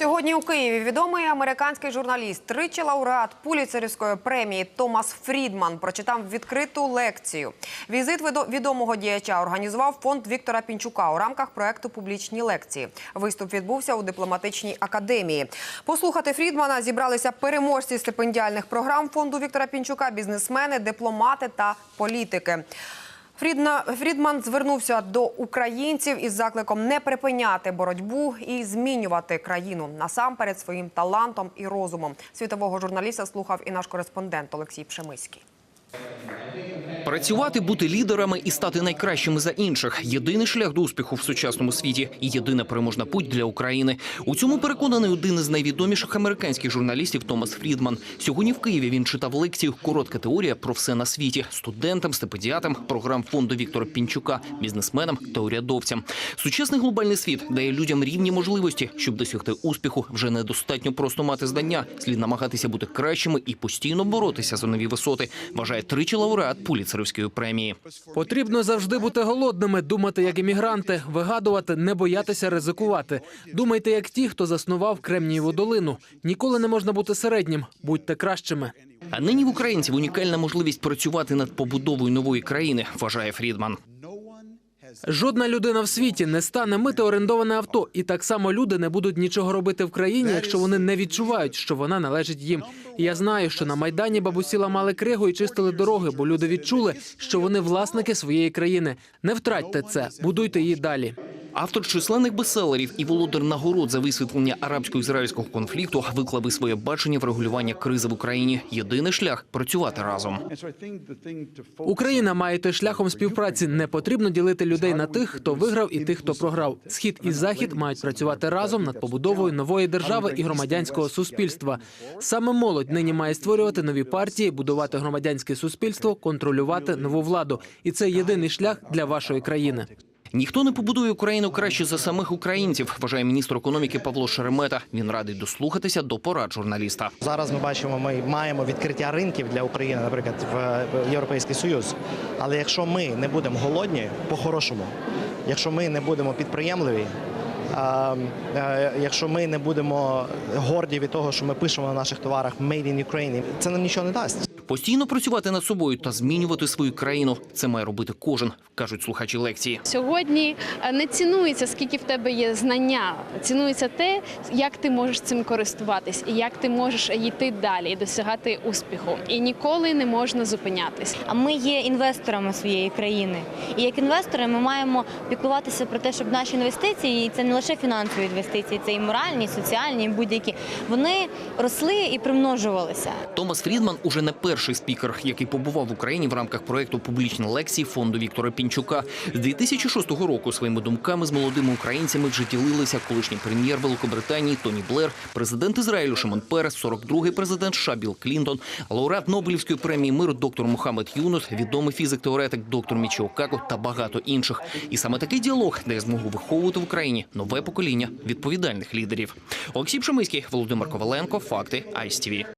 Сьогодні у Києві відомий американський журналіст, тричі лауреат Пуліцерівської премії Томас Фрідман прочитав відкриту лекцію. Візит відо- відомого діяча організував фонд Віктора Пінчука у рамках проекту Публічні лекції. Виступ відбувся у дипломатичній академії. Послухати Фрідмана зібралися переможці стипендіальних програм фонду Віктора Пінчука, бізнесмени, дипломати та політики. Фрідна Фрідман звернувся до українців із закликом не припиняти боротьбу і змінювати країну насамперед своїм талантом і розумом. Світового журналіста слухав і наш кореспондент Олексій Пшемиський. Працювати, бути лідерами і стати найкращими за інших єдиний шлях до успіху в сучасному світі і єдина переможна путь для України. У цьому переконаний один із найвідоміших американських журналістів Томас Фрідман. Сьогодні в Києві він читав лекцію Коротка теорія про все на світі студентам, стипендіатам, програм фонду Віктора Пінчука, бізнесменам та урядовцям. Сучасний глобальний світ дає людям рівні можливості, щоб досягти успіху. Вже недостатньо просто мати знання. Слід намагатися бути кращими і постійно боротися за нові висоти. Вважає тричі лауреат Пуліцерівської премії. Потрібно завжди бути голодними, думати як іммігранти, вигадувати, не боятися ризикувати. Думайте як ті, хто заснував Кремнієву долину. Ніколи не можна бути середнім, будьте кращими. А нині в українців унікальна можливість працювати над побудовою нової країни, вважає Фрідман. Жодна людина в світі не стане мити орендоване авто, і так само люди не будуть нічого робити в країні, якщо вони не відчувають, що вона належить їм. І я знаю, що на майдані бабусі ламали кригу і чистили дороги, бо люди відчули, що вони власники своєї країни. Не втратьте це, будуйте її далі. Автор численних бестселерів і володар нагород за висвітлення арабсько-ізраїльського конфлікту виклав своє бачення врегулювання кризи в Україні. Єдиний шлях працювати разом. Україна має йти шляхом співпраці. Не потрібно ділити людей на тих, хто виграв, і тих, хто програв. Схід і захід мають працювати разом над побудовою нової держави і громадянського суспільства. Саме молодь нині має створювати нові партії, будувати громадянське суспільство, контролювати нову владу. І це єдиний шлях для вашої країни. Ніхто не побудує Україну краще за самих українців, вважає міністр економіки Павло Шеремета. Він радий дослухатися до порад журналіста. Зараз ми бачимо, ми маємо відкриття ринків для України, наприклад, в Європейський Союз. Але якщо ми не будемо голодні, по-хорошому, якщо ми не будемо підприємливі, е, якщо ми не будемо горді від того, що ми пишемо на наших товарах «Made in Ukraine», це нам нічого не дасть. Постійно працювати над собою та змінювати свою країну. Це має робити кожен, кажуть слухачі лекції. Сьогодні е, не цінується, скільки в тебе є знання. Цінується те, як ти можеш цим користуватись, і як ти можеш йти далі і досягати успіху. І ніколи не можна зупинятись. А ми є інвесторами своєї країни. І як інвестори ми маємо піклуватися про те, щоб наші інвестиції, і це не лише фінансові інвестиції, це і моральні, і соціальні, і будь-які, вони росли і примножувалися. Томас Фрідман уже не перший спікер, який побував в Україні в рамках проекту публічні лекції фонду Віктора Пінчука. З 2006 року своїми думками з молодими українцями вже ділилися колишній прем'єр Великобританії Тоні Блер, президент Ізраїлю Шимон Перес, 42-й президент США Білл Клінтон, лауреат Нобелівської премії миру доктор Мухаммед Юнус, відомий фізик-теоретик доктор Мічіо Како та багато інших. І саме такий діалог дає змогу виховувати в Україні нове покоління відповідальних лідерів. Олексій Пшемиський, Володимир Коваленко, факти ICTV.